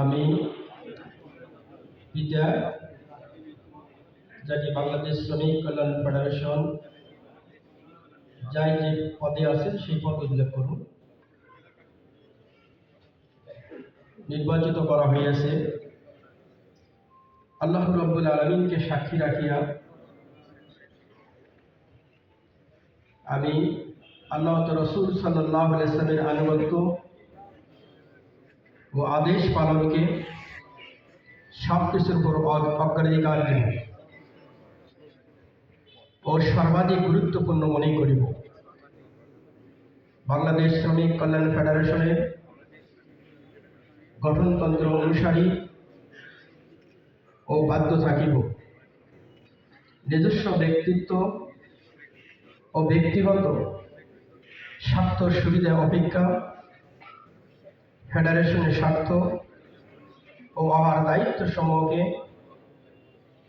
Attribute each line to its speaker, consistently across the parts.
Speaker 1: আমি পিতা যাকে বাংলাদেশ শ্রমিক কল্যাণ ফেডারেশন, যাই যে পদে আছেন সেই পদ উল্লেখ করুন। নির্বাচিত করা হইয়াছে। আল্লাহ রব্বুল আলমিনকে সাক্ষী রাখিয়া আমি আল্লাহ রসুল সাল্লাহ ইসলামের আনুগত্য ও আদেশ পালনকে সব কিছুর উপর অগ- অগ্রাধিকার দেব। ও সর্বাধিক গুরুত্বপূর্ণ মনে করিব। বাংলাদেশ শ্রমিক কল্যাণ ফেডারেশনের গঠনতন্ত্র অনুসারী ও বাধ্য থাকিব। নিজস্ব ব্যক্তিত্ব ও ব্যক্তিগত স্বার্থ সুবিধা অপেক্ষা ফেডারেশনের স্বার্থ ও আমার দায়িত্ব সমূহকে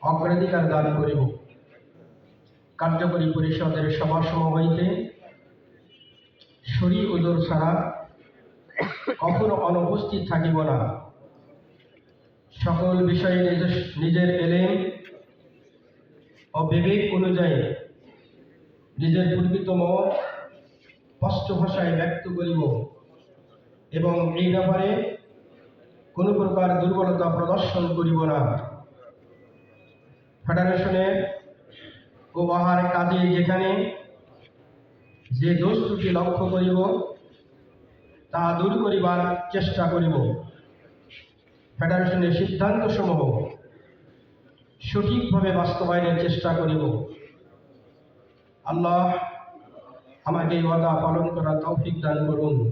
Speaker 1: অগ্রাধিকার দান করিব। কার্যকরী পরিষদের সভাসমূহ হইতে শরী ওজোর ছাড়া কখনো অনুপস্থিত থাকিব না। সকল বিষয়ে নিজের- এলেম ও বিবেক অনুযায়ী নিজের পূর্বিত মত স্পষ্ট ভাষায় ব্যক্ত করিব। এবং এই ব্যাপারে কোনো প্রকার দুর্বলতা প্রদর্শন করিব না। ফেডারেশনের ও কাজে যেখানে যে দোষ ত্রুটি লক্ষ্য করিব, তা দূর করিবার চেষ্টা করিব। ফেডারেশনের সিদ্ধান্ত সিদ্ধান্তসমূহ সঠিকভাবে বাস্তবায়নের চেষ্টা করিব। আল্লাহ আমাকে এই ওয়াদা পালন করার তৌফিক দান করুন।